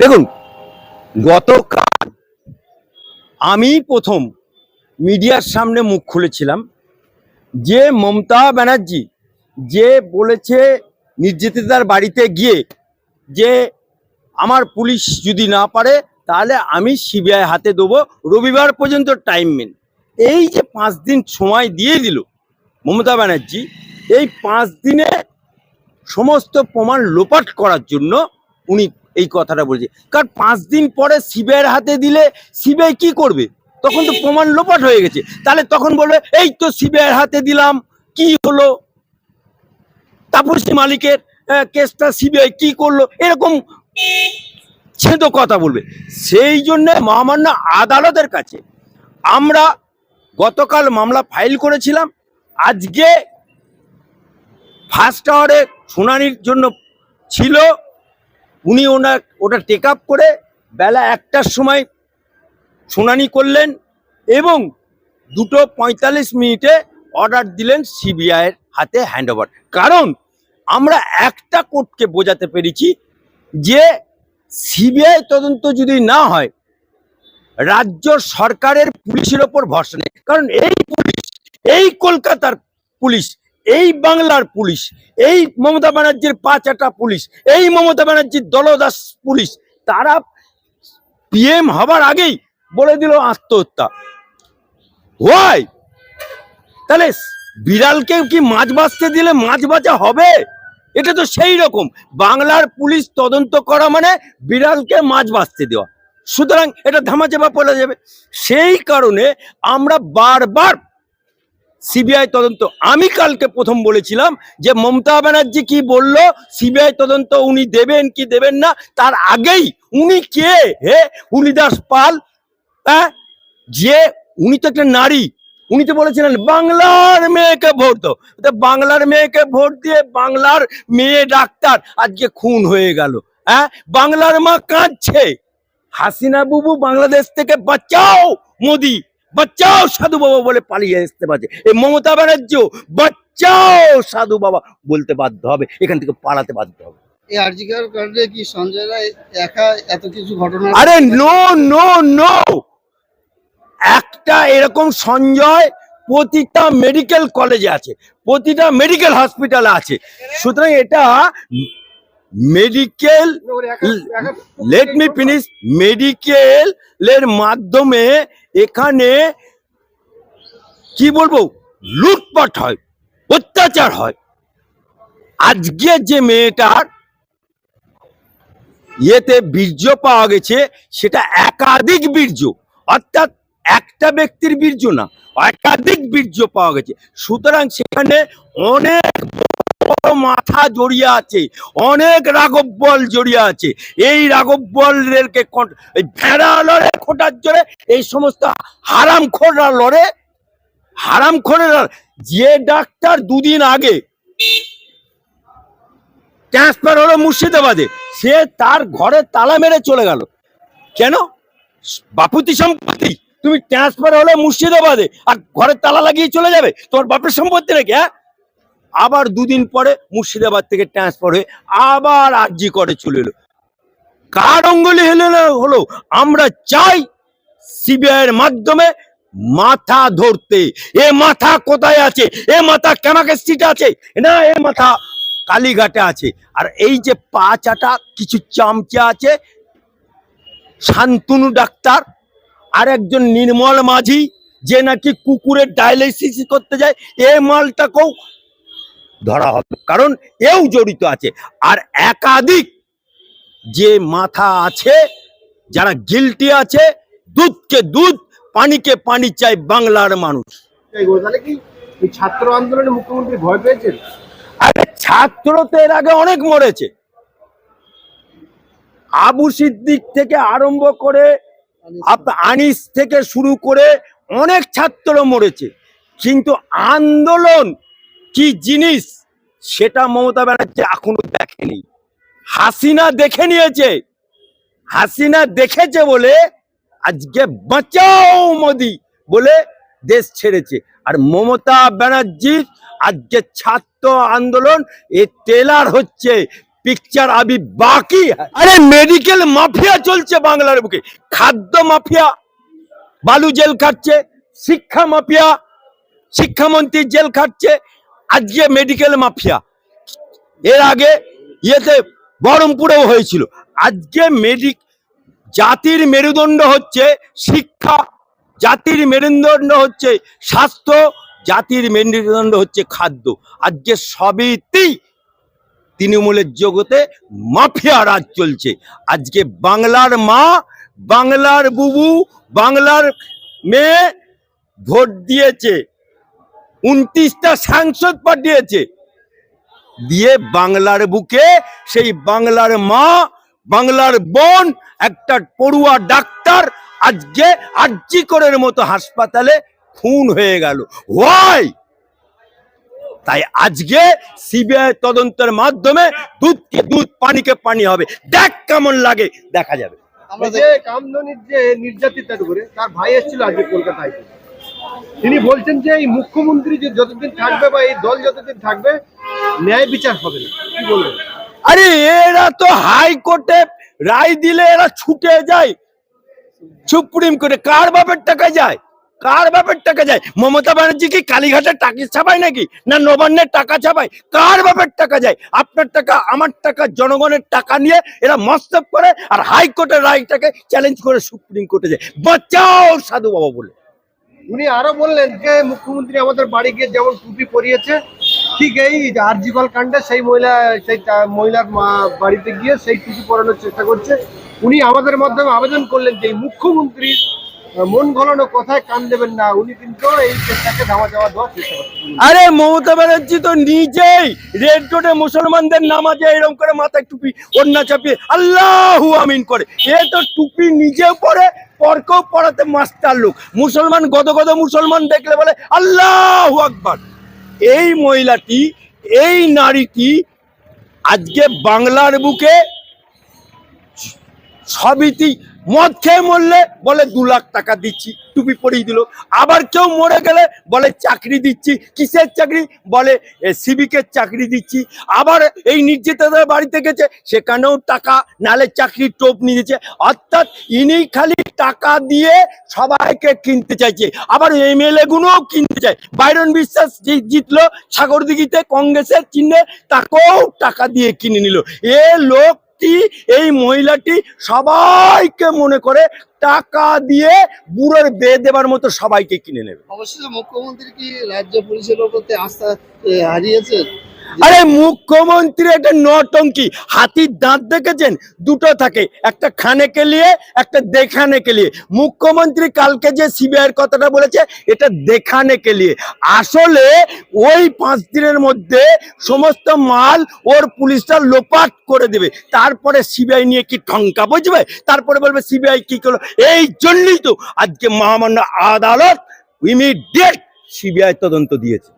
দেখুন, গতকাল আমি প্রথম মিডিয়ার সামনে মুখ খুলেছিলাম। যে মমতা ব্যানার্জি যে বলেছে নির্যাতিতার বাড়িতে গিয়ে যে আমার পুলিশ যদি না পারে, তাহলে আমি সিবিআই হাতে দেবো। রবিবার পর্যন্ত টাইম মেন। এই যে পাঁচ দিন সময় দিয়ে দিল মমতা ব্যানার্জি, এই পাঁচ দিনে সমস্ত প্রমাণ লোপাট করার জন্য উনি এই কথাটা বলছে। কারণ পাঁচ দিন পরে সিবিআইয়ের হাতে দিলে সিবিআই কি করবে? তখন তো প্রমাণ লোপাট হয়ে গেছে। তাহলে তখন বলবে, এই তো সিবিআইয়ের হাতে দিলাম, কি হলো? তাপসী মালিকের কেসটা সিবিআই কি করল? এরকম ছেদ কথা বলবে। সেই জন্য মহামান্য আদালতের কাছে আমরা গতকাল মামলা ফাইল করেছিলাম। আজকে ফার্স্ট আওয়ারে শুনানির জন্য ছিল উনি ওনার, ওটা টেক আপ করে বেলা একটার সময় শুনানি করলেন এবং দুটো পঁয়তাল্লিশ মিনিটে অর্ডার দিলেন সিবিআইয়ের হাতে হ্যান্ড ওভার কারণ আমরা একটা কোর্টকে বোঝাতে পেরেছি যে সিবিআই তদন্ত যদি না হয়, রাজ্য সরকারের পুলিশের ওপর ভরসা নেই। কারণ এই পুলিশ, এই কলকাতার পুলিশ এই বাংলার পুলিশ, এই মমতা ব্যানার্জির পাঁচাটা পুলিশ, এই মমতা ব্যানার্জির দলদাস পুলিশ, তারা পিএম হবার আগেই বলে দিল আত্মহত্যা। হয় তাহলে বিড়ালকে কি মাছ বাঁচতে দিলে মাছ বাঁচা হবে? এটা তো সেই রকম। বাংলার পুলিশ তদন্ত করা মানে বিড়ালকে মাছ বাঁচতে দেওয়া। সুতরাং এটা ধামাচাপা পড়ে যাবে। সেই কারণে আমরা বারবার সিবিআই তদন্ত। আমি কালকে প্রথম বলেছিলাম যে মমতা ব্যানার্জি কি বলল, সিবিআই তদন্ত উনি দেবেন কি দেবেন না, তার আগেই উনি কে? হে হুলিদাস পাল হ্যাঁ? যে উনি তো একটা নারী। উনি তো বলেছিলেন, বাংলার মেয়েকে ভোট তা বাংলার মেয়েকে ভোট দিয়ে বাংলার মেয়ে ডাক্তার। আজকে খুন হয়ে গেল হ্যাঁ? বাংলার মা কাঁদছে। হাসিনা বুবু, বাংলাদেশ থেকে বাঁচাও, মোদি। বাচ্চাও সাধু বাবা বলে পালিয়ে আসতে পারছে। এই মমতা ব্যানার্জিও বাচ্চাও সাধু বাবা বলতে বাধ্য হবে এখান থেকে পালাতে বাধ্য হবে। এই আর্জিকার কাণ্ডে কি সঞ্জয় রায় একা এত কিছু ঘটনা আরে নো নো নো একটা এরকম সঞ্জয় প্রতিটা মেডিকেল কলেজে আছে প্রতিটা মেডিকেল হসপিটালে আছে। সুতরাং এটা medical let me finish medical এর মাধ্যমে এখানে, কি বলব, লুটপাট হয়, অত্যাচার হয়। আজকে যে মেয়েটার ইয়েতে বীর্য পাওয়া গেছে, সেটা একাধিক বীর্য, অর্থাৎ একটা ব্যক্তির বীর্য না, একাধিক বীর্য পাওয়া গেছে। সুতরাং সেখানে অনেক মাথা জড়িয়ে আছে, অনেক রাঘব বল জড়িয়ে আছে। এই রাঘব বলকে ভেড়া লড়ে, খোটার জোরে, এই সমস্ত হারাম খোররা লড়ে হারাম খোরেরা যে ডাক্তার দুদিন আগে ট্রান্সফার হলো মুর্শিদাবাদে, সে তার ঘরে তালা মেরে চলে গেল। কেন? বাপুতি সম্পত্তি। তুমি ট্রান্সফার হলে মুর্শিদাবাদে, আর ঘরে তালা লাগিয়ে চলে যাবে, তোমার বাপের সম্পত্তি নাকি হ্যাঁ? আবার দুদিন পরে মুর্শিদাবাদ থেকে ট্রান্সফার হয়ে আবার আর্জি করে চলে এলো। কার অঙ্গলি হলো হলো? আমরা চাই সিবিআই এর মাধ্যমে মাথা ধরতে। এ মাথা কোথায় আছে? এ মাথা কেমাকে স্ট্রিটে আছে? না, এ মাথা কালীঘাটে আছে। আর এই যে পা চাটা, কিছু চামচা আছে, শান্তনু ডাক্তার আর একজন নির্মল মাঝি, যে নাকি কুকুরের ডায়ালিসিস করতে যায়, এ মালটাকেও ধরা হবে। কারণ এও জড়িত আছে। আর একাধিক যে মাথা আছে যারা গিলটি আছে দুধকে দুধ পানিকে পানি চাই বাংলার মানুষ। ছাত্র আন্দোলনে মুখ্যমন্ত্রী ভয় পেয়েছেন? আরে ছাত্র তো এর আগে অনেক মরেছে। আবু সিদ্দিক থেকে আরম্ভ করে আনিস থেকে শুরু করে অনেক ছাত্র মরেছে। কিন্তু আন্দোলন কি জিনিস সেটা মমতা ব্যানার্জি এখনও দেখেনি। হাসিনা দেখে নিয়েছে। হাসিনা দেখেছে বলে আজকে বাঁচাও মোদি বলে দেশ ছেড়েছে। আর মমতা ব্যানার্জির আজকে ছাত্র আন্দোলন, এ টেলার হচ্ছে। পিকচার আবি বাকি। আরে মেডিকেল মাফিয়া চলছে বাংলার বুকে। খাদ্য মাফিয়া বালু জেল খাচ্ছে, শিক্ষা মাফিয়া শিক্ষামন্ত্রী জেল খাচ্ছে আজকে মেডিকেল মাফিয়া এর আগে ইয়েতে বহরমপুরেও হয়েছিল। আজকে মেডিক জাতির মেরুদণ্ড হচ্ছে শিক্ষা, জাতির মেরুদণ্ড হচ্ছে স্বাস্থ্য, জাতির মেরুদণ্ড হচ্ছে খাদ্য। আজকে সবইতেই তৃণমূলের জগতে মাফিয়া রাজ চলছে। আজকে বাংলার মা, বাংলার বুবু, বাংলার মেয়ে ভোট দিয়েছে। উনত্রিশটা সাংসদ পাঠিয়েছে। দিয়ে বাংলার বুকে সেই বাংলার মা, বাংলার বোন, একটা পড়ুয়া ডাক্তার আজকে আর্জিকরের মতো হাসপাতালে খুন হয়ে গেল। ওয়াই তাই আজকে সিবিআই তদন্তের মাধ্যমে দুধকে দুধ পানিকে পানি হবে? দেখ কেমন লাগে, দেখা যাবে। আমরা যে কামদনির যে নির্যাতিতার উপরে তার ভাই এসেছিল আজকে কলকাতায়। তিনি বলছেন যে এই মুখ্যমন্ত্রী যে যতদিন থাকবে বা এই দল যতদিন থাকবে, ন্যায় বিচার হবে না। কি বলবেন? আরে, এরা তো হাইকোর্টে রায় দিলে এরা ছুটে যায়। সুপ্রিম কোর্টে কার বাপের টাকা যায়? কার বাপের টাকা যায়? মমতা ব্যানার্জি কি কালীঘাটের টাকা ছাপায় নাকি? না নবান্নের টাকা ছাপায়? কার বাপের টাকা যায়? আপনার টাকা, আমার টাকা, জনগণের টাকা নিয়ে এরা মস্তব করে আর হাইকোর্টের রায়টাকে চ্যালেঞ্জ করে সুপ্রিম কোর্টে যায়। বাঁচাও সাধু বাবা বলে। উনি আরও বললেন যে, মুখ্যমন্ত্রী আমাদের বাড়ি গিয়ে যেমন টুপি পরিয়েছে, ঠিক এই আরজিকল কাণ্ডে সেই মহিলা, সেই মহিলার বাড়িতে গিয়ে সেই টুপি পরানোর চেষ্টা করছে। উনি আমাদের মাধ্যমে আবেদন করলেন যে মুখ্যমন্ত্রীর মন গলানো কথায় কান দেবেন না। উনি কিন্তু এই চেষ্টাকে ধামা চাওয়া দেওয়ার চেষ্টা আরে, মমতা ব্যানার্জি তো নিজেই রেড রোডে মুসলমানদের নামাজে এরকম করে মাথায় টুপি ওন্না চাপিয়ে আল্লাহু আমিন করে। এ তো টুপি নিজেও পরে, পরকেও পড়াতে মাস্টার লোক। মুসলমান গদ গদ মুসলমান দেখলে বলে, আল্লাহু আকবার! এই মহিলাটি, এই নারীটি আজকে বাংলার বুকে সবইতেই মদ খেয়ে মরলে বলে দু লাখ টাকা দিচ্ছি, টুপি পরিয়ে দিল। আবার কেউ মরে গেলে বলে চাকরি দিচ্ছি, কিসের চাকরি? বলে সিভিকের চাকরি দিচ্ছি। আবার এই নির্যাতিতাদের বাড়িতে গেছে, সেখানেও টাকা, নালে চাকরির টোপ নিয়েছে অর্থাৎ ইনি খালি টাকা দিয়ে সবাইকে কিনতে চাইছে। আবার এমএলএ গুলোও কিনতে চায়। বাইরন বিশ্বাস জিতলো, সাগরদিঘিতে কংগ্রেসের চিহ্নে তাকেও টাকা দিয়ে কিনে নিল। এ লোকটি এই মহিলাটি সবাইকে মনে করে টাকা দিয়ে বুড়োর বে দেবার মতো সবাইকে কিনে নেবে। অবশ্যই মুখ্যমন্ত্রী কি রাজ্য ওপর থেকে আস্থা হারিয়েছে আরে মুখ্যমন্ত্রী একটা নটঙ্কি। হাতির দাঁত দেখেছেন? দুটো থাকে। একটা খানে কেলিয়ে একটা দেখানে কেলিয়ে মুখ্যমন্ত্রী কালকে যে সিবিআইয়ের কথাটা বলেছে, এটা দেখানে কেলিয়ে আসলে ওই পাঁচ দিনের মধ্যে সমস্ত মাল ওর পুলিশটা লোপাট করে দেবে। তারপরে সিবিআই নিয়ে কি ঠঙ্কা বুঝবে? তারপরে বলবে সিবিআই কি করল? এই জন্যই তো আজকে মহামান্য আদালত ইমিডিয়েট সিবিআই তদন্ত দিয়েছে।